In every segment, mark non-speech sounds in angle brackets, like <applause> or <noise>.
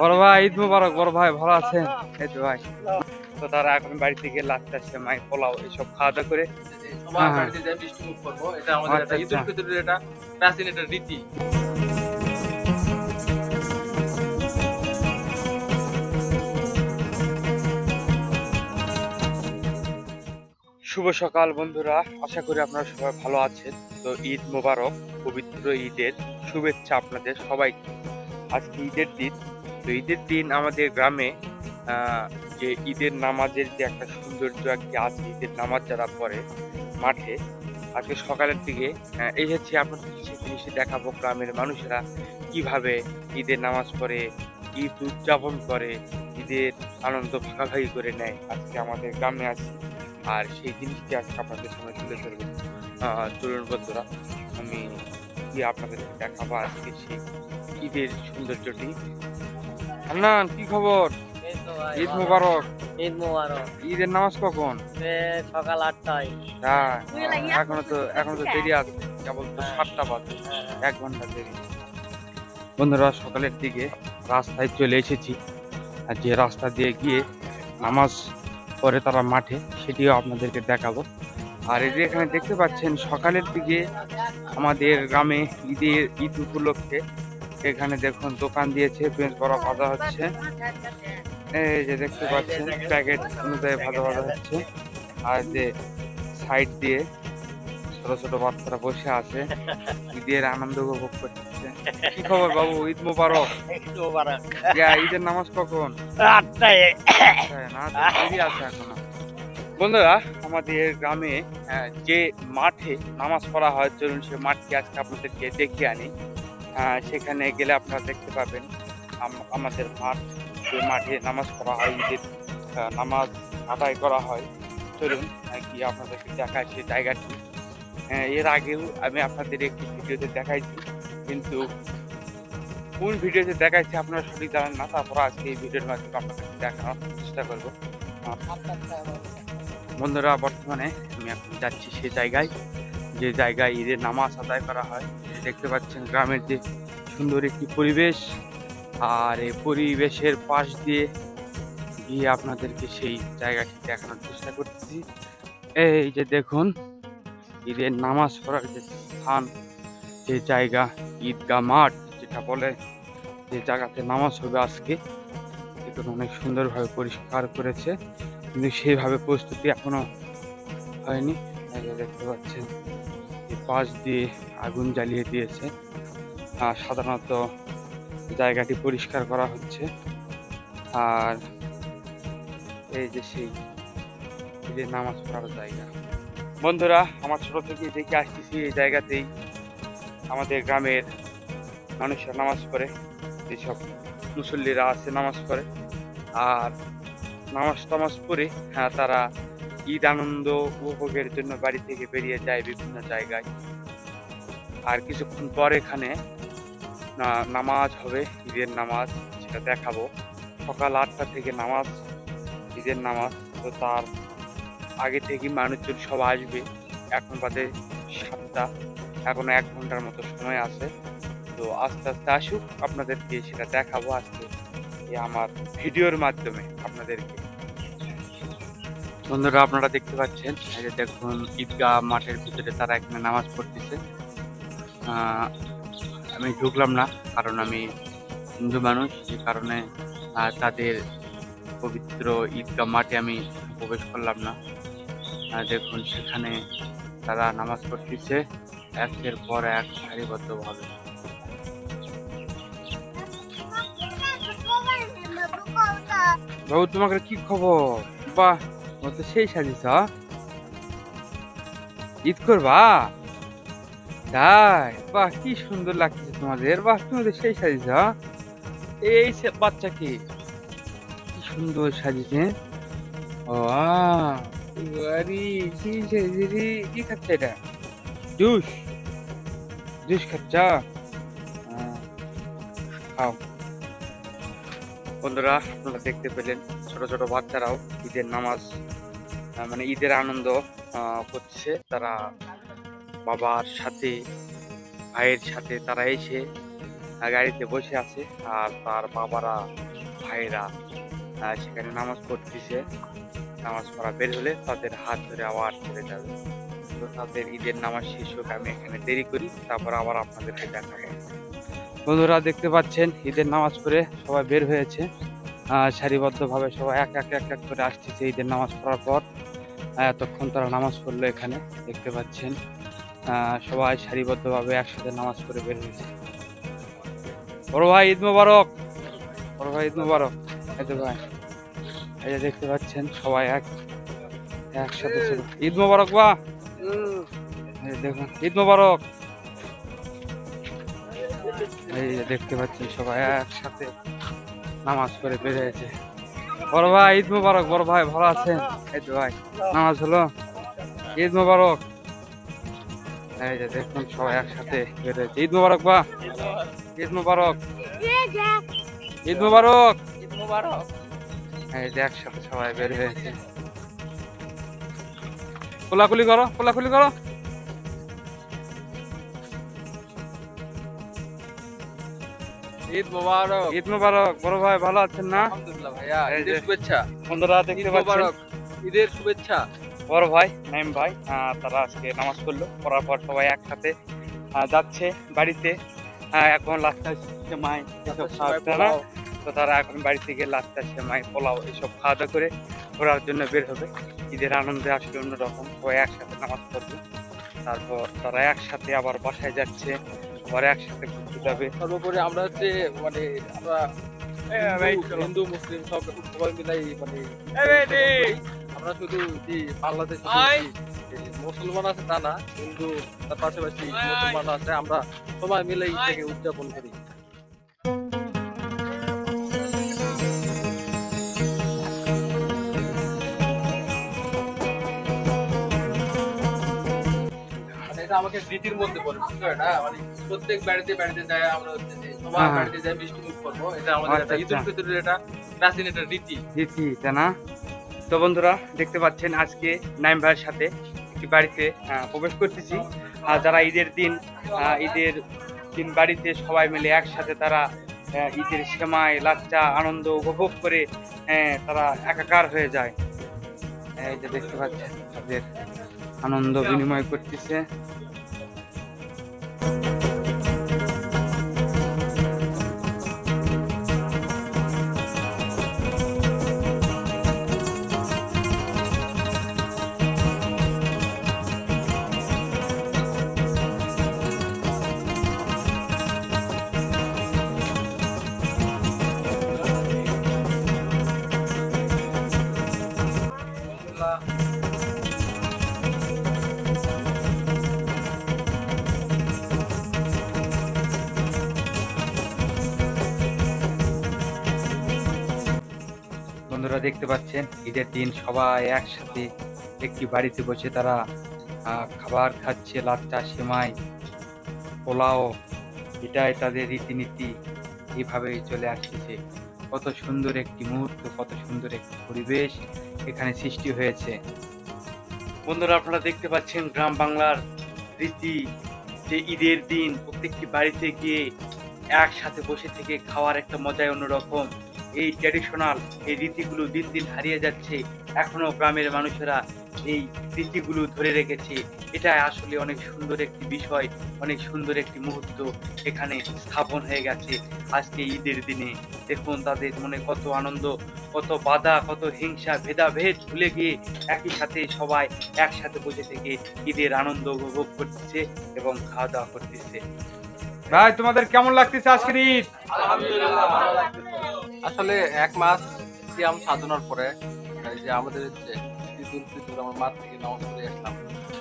বড় ভাই ঈদ মুবারক বড় ভাই ভালো আছেন এই তো ভাই তো তারা এখন বাড়ি থেকে লাস্ট আসছে মাই পোলাও এইসব খাওয়া দাওয়া করে সবার হ্যাঁ। বাড়িতে যাই মিষ্টি মুখ করব এটা আমাদের আচ্ছা, একটা আচ্ছা। ফিতরের এটা প্রাচীন একটা রীতি শুভ সকাল বন্ধুরা। আশা করি আপনারা সবাই ভালো আছেন। তো ঈদ মোবারক, পবিত্র ঈদের শুভেচ্ছা আপনাদের সবাইকে। আজকে ঈদের দিন। তো ঈদের দিন আমাদের গ্রামে যে ঈদের নামাজের যে একটা সৌন্দর্য একটি আছে, ঈদের নামাজ যারা পড়ে মাঠে, আজকে সকালের দিকে এসেছি আপনাদের সেই জিনিসটি দেখাবো গ্রামের মানুষেরা কীভাবে ঈদের নামাজ পড়ে, ঈদ উদযাপন করে, ঈদের আনন্দ ভাগাভাগি করে নেয় আজকে আমাদের গ্রামে আছি আর সেই জিনিসটি আজকে আপনাদের সামনে তুলে ধরবো। চলুন বন্ধুরা আমি কি আপনাদের দেখাবো আজকে সেই ঈদের সৌন্দর্যটি। না কি খবর? ঈদ মুবারক। ঈদ মোবারক। ঈদের নামাজ কখন? সকাল আটটায়। হ্যাঁ এখনও তো এখনও তো দেরি আছে কেবল তো সাতটা বাজে এক ঘণ্টা দেরি। বন্ধুরা সকালের দিকে রাস্তায় চলে এসেছি। আর যে রাস্তা দিয়ে গিয়ে নামাজ পরে তারা মাঠে, সেটিও আপনাদেরকে দেখাবো। আর এই যে এখানে দেখতে পাচ্ছেন, সকালের দিকে আমাদের গ্রামে ঈদের, ঈদ উপলক্ষে এখানে দেখুন দোকান দিয়েছে, বেশ বড় ভাজা হচ্ছে। এই যে দেখতে পাচ্ছেন, প্যাকেট অনুযায়ী ভাজা ভাজা হচ্ছে। আর যে সাইড দিয়ে ছোট ছোট বাচ্চারা বসে আছে, ঈদের আনন্দ উপভোগ করতেছে কি খবর বাবু? ঈদ মুবারক। <laughs> ঈদ মোবারক। ইয়া, ঈদের নামাজ কখন? আটটায়। হ্যাঁ, না তো দেরি আছে এখনও। বন্ধুরা আমাদের গ্রামে যে মাঠে নামাজ পড়া হয় চলুন সে মাঠটি আজকে আপনাদেরকে দেখিয়ে আনি। সেখানে গেলে আপনারা দেখতে পাবেন আমাদের মাঠ যে মাঠে নামাজ পড়া হয় ঈদের নামাজ আদায় করা হয়। চলুন গিয়ে আপনাদেরকে দেখায় সেই জায়গাটি। এর আগেও আমি আপনাদের একটি ভিডিওতে দেখাইছি। কিন্তু কোন ভিডিওতে দেখাইছি আপনারা সঠিক জানেন না, তারপর আজকে এই ভিডিওর মাধ্যমে আপনাদেরকে দেখানোর চেষ্টা করব। বন্ধুরা, বর্তমানে আমি এখন যাচ্ছি সে জায়গায়, যে জায়গায় ঈদের নামাজ আদায় করা হয়। দেখতে পাচ্ছেন, গ্রামের যে সুন্দর একটি পরিবেশ, আর এই পরিবেশের পাশ দিয়ে গিয়ে আপনাদেরকে সেই জায়গাটি দেখানোর চেষ্টা করতেছি এই যে দেখুন, ঈদের নামাজ পড়ার যে স্থান যে জায়গা, ঈদগাহ মাঠ, যেটা বলে যে জায়গাতে নামাজ হবে আজকে দেখুন অনেক সুন্দরভাবে পরিষ্কার করেছে। কিন্তু সেইভাবে প্রস্তুতি এখনও হয়নি। দেখতে পাচ্ছেন পাশ দিয়ে আগুন জ্বালিয়ে দিয়েছে। আর সাধারণত জায়গাটি পরিষ্কার করা হচ্ছে। আর এই যে সেই ঈদের নামাজ পড়ার জায়গা। বন্ধুরা, আমার ছোট থেকে দেখে আসতেছি এই জায়গাতেই আমাদের গ্রামের মানুষরা নামাজ পড়ে, যেসব মুসল্লিরা আছে নামাজ পড়ে। আর নামাজ টামাজ পড়ে হ্যাঁ তারা ঈদ আনন্দ উপভোগের জন্য বাড়ি থেকে বেরিয়ে যায় বিভিন্ন জায়গায়। আর কিছুক্ষণ পর এখানে নামাজ হবে, ঈদের নামাজ, সেটা দেখাবো। সকাল আটটা থেকে নামাজ, ঈদের নামাজ। তো তার আগে থেকে মানুষজন সব আসবে। এখন বাদে সাতটা। এখন এক ঘণ্টার মতো সময় আছে। তো আস্তে আস্তে আসুক, আপনাদেরকে সেটা দেখাবো আজকে আমার ভিডিওর মাধ্যমে আপনাদেরকে। বন্ধুরা, আপনারা দেখতে পাচ্ছেন যে দেখুন, ঈদগাহ মাঠের ভিতরে তারা এখানে নামাজ পড়তেছে। আমি ঢুকলাম না, কারণ আমি হিন্দু মানুষ, যে কারণে তাদের পবিত্র ঈদগাহ মাঠে আমি প্রবেশ করলাম না। দেখুন, সেখানে তারা নামাজ পড়তেছে। একের পর এক সারিবদ্ধভাবে বাবু, তোমাকে কি খবর? বাহ তো সেই সাজিস ঈদ করবা? তাই বাহ, কি সুন্দর লাগছে তোমাদের। বাহ তোমাদের সেই সাজিস এই বাচ্চা কি কি সুন্দর সাজিছে ও আরে কি সাজিরে কি খাচ্ছে এটা? জুস। জুস খাচ্ছা? খাও। বন্ধুরা আপনারা দেখতে পেলেন ছোট ছোট বাচ্চারাও ঈদের নামাজ মানে ঈদের আনন্দ করছে তারা বাবার সাথে ভাইয়ের সাথে তারা এসে গাড়িতে বসে আছে আর তার বাবারা ভাইয়েরা আহ, সেখানে নামাজ পড়তেছে। নামাজ পড়া বের হলে তাদের হাত ধরে আবার চলে যাবে। তো তাদের ঈদের নামাজ শেষ হোক, আমি এখানে দেরি করি, তারপর আবার আপনাদেরকে দেখাবো বন্ধুরা, দেখতে পাচ্ছেন, ঈদের নামাজ পড়ে সবাই বের হয়েছে। সারিবদ্ধভাবে সবাই এক এক এক এক করে আসতেছে ঈদের নামাজ পড়ার পর। এতক্ষণ তারা নামাজ পড়ল এখানে, দেখতে পাচ্ছেন। সবাই সারিবদ্ধভাবে একসাথে নামাজ পড়ে বের হয়েছে। বড় ভাই, ঈদ মোবারক! বড় ভাই, ঈদ মোবারক! এই ভাই, এই দেখতে পাচ্ছেন, সবাই এক, একসাথে ঈদ মোবারক, বা! দেখুন, ঈদ মোবারক। এই দেখতে পাচ্ছেন সবাই একসাথে নামাজ পড়ে বের হয়েছে বড় ভাই, ঈদ মোবারক, বড় ভাই, ভালো আছেন? এই তো ভাই, নামাজ হলো। ঈদ মোবারক। এই যে দেখুন সবাই একসাথে বের হয়েছে ঈদ মোবারক বা। ঈদ মোবারক। ঈদ মোবারক। ঈদ মুবারক এই যে একসাথে সবাই বের হয়েছে খোলাখুলি করো খোলাখুলি করো। ঈদ মোবারক। ঈদ মোবারক। বড় ভাই ভালো আছেন না? আলহামদুলিল্লাহ ভাইয়া ঈদের শুভেচ্ছা। বন্ধুরা দেখতে পাচ্ছেন। ঈদের শুভেচ্ছা। বড় ভাই নাইম ভাই তারা আজকে নামাজ পড়ল। পড়ার পর সবাই একসাথে যাচ্ছে বাড়িতে। এখন লাস্টা সেমাই এসব খাওয়াচ্ছে না তো তারা এখন বাড়ি থেকে লাস্টা সেমাই পোলাও এসব খাওয়া দাওয়া করে ঘোরার জন্য বের হবে। ঈদের আনন্দে আসলে অন্যরকম। সবাই একসাথে নামাজ পড়বে। তারপর তারা একসাথে আবার বাসায় যাচ্ছে। আবার একসাথে ঘুরতে যাবে। সর্বোপরি আমরা হচ্ছে মানে আমরা হিন্দু- হিন্দু মুসলিম সব সবাই মিলাই মানে আমরা শুধু যে বাংলাদেশ মুসলমান আছে তা না হিন্দু তার পাশাপাশি মুসলমান আছে আমরা সবাই মিলে ঈদটাকে উদযাপন করি। মানে এটা আমাকে রীতির মধ্যে পড়ে বুঝতে পারে না? মানে প্রত্যেক বাড়িতে বাড়িতে যায় আমরা হচ্ছে যে সবার হ্যাঁ। বাড়িতে যায় মিষ্টি মুখ করব। এটা আমাদের একটা আচ্ছা, ঈদুল আচ্ছা। ফিতরের এটা প্রাচীন একটা রীতি। দিচ্ছি তাই না? তো বন্ধুরা দেখতে পাচ্ছেন আজকে নাইম ভাইয়ের সাথে একটি বাড়িতে প্রবেশ করতেছি। আর যারা ঈদের দিন ঈদের দিন বাড়িতে সবাই মিলে একসাথে তারা ঈদের সেমাই লাচ্চা আনন্দ উপভোগ করে আহ, তারা একাকার হয়ে যায়। এই যে দেখতে পাচ্ছেন তাদের আনন্দ বিনিময় করতেছে। বন্ধুরা দেখতে পাচ্ছেন, ঈদের দিন সবাই একসাথে একটি বাড়িতে বসে তারা খাবার খাচ্ছে, লাচ্চা, সেমাই, পোলাও, এটাই তাদের রীতিনীতি এইভাবেই চলে আসতেছে। কত সুন্দর একটি মুহূর্ত, কত সুন্দর একটি পরিবেশ এখানে সৃষ্টি হয়েছে। বন্ধুরা, আপনারা দেখতে পাচ্ছেন গ্রাম বাংলার রীতি যে ঈদের দিন প্রত্যেকটি বাড়িতে গিয়ে একসাথে বসে থেকে খাওয়ার একটা মজাই অন্যরকম। এই ট্র্যাডিশনাল এই রীতিগুলো দিন দিন হারিয়ে যাচ্ছে, এখনও গ্রামের মানুষেরা এই রীতিগুলো ধরে রেখেছে। এটা আসলে অনেক সুন্দর একটি বিষয়, অনেক সুন্দর একটি মুহূর্ত এখানে স্থাপন হয়ে গেছে আজকে ঈদের দিনে। দেখুন তাদের মনে কত আনন্দ, কত বাধা, কত হিংসা, ভেদাভেদ ভুলে গিয়ে একই সাথে সবাই একসাথে বসে থেকে ঈদের আনন্দ উপভোগ করতেছে এবং খাওয়া দাওয়া করতেছে। ভাই, তোমাদের কেমন লাগতেছে আজকের ঈদ? আসলে এক মাস সিয়াম সাধনার পরে, এই যে আমাদের যে ঈদুল ফিতর আমার মা থেকে নামাজ পড়ে আসলাম,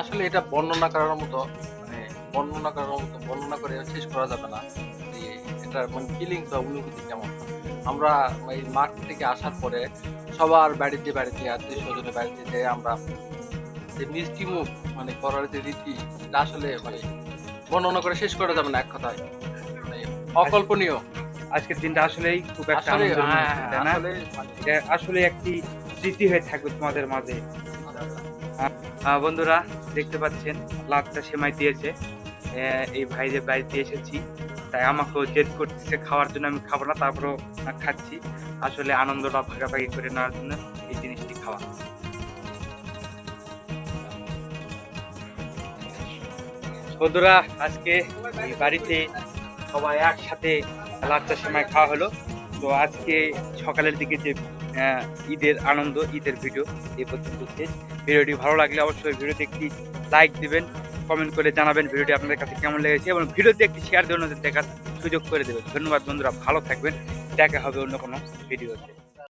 আসলে এটা বর্ণনা করার মতো মানে বর্ণনা করার মতো, বর্ণনা করে শেষ করা যাবে না। যে এটার মানে ফিলিংস বা অনুভূতি কেমন? আমরা এই মাঠ থেকে আসার পরে সবার বাড়িতে বাড়িতে, আত্মীয় স্বজনের বাড়িতে যে আমরা যে মিষ্টি মুখ মানে করার যে রীতি, এটা আসলে মানে বর্ণনা করে শেষ করা যাবে না এক কথায়। মানে অকল্পনীয়। আজকের দিনটা আসলেই খুব একটা আসলে আনন্দের হ্যাঁ? আসলে মানে একটি স্মৃতি হয়ে থাকবে তোমাদের মাঝে। বন্ধুরা দেখতে পাচ্ছেন লাভটা সেমাই দিয়েছে। এই ভাইদের বাড়িতে এসেছি তাই আমাকেও জেদ করতেছে খাওয়ার জন্য আমি খাব না তারপরেও খাচ্ছি। আসলে আনন্দটা ভাগাভাগি করে নেওয়ার জন্য এই জিনিসটি খাওয়া। বন্ধুরা আজকে এই বাড়িতে সবাই একসাথে লাচ্চা সময় খাওয়া হলো। তো আজকে সকালের দিকে যে ঈদের আনন্দ, ঈদের ভিডিও এই পর্যন্ত শেষ। ভিডিওটি ভালো লাগলে অবশ্যই ভিডিওতে একটি লাইক দিবেন কমেন্ট করে জানাবেন ভিডিওটি আপনাদের কাছে কেমন লেগেছে এবং ভিডিওতে একটি শেয়ার দেবেন দেখার সুযোগ করে দেবেন। ধন্যবাদ বন্ধুরা, ভালো থাকবেন। দেখা হবে অন্য কোনো ভিডিওতে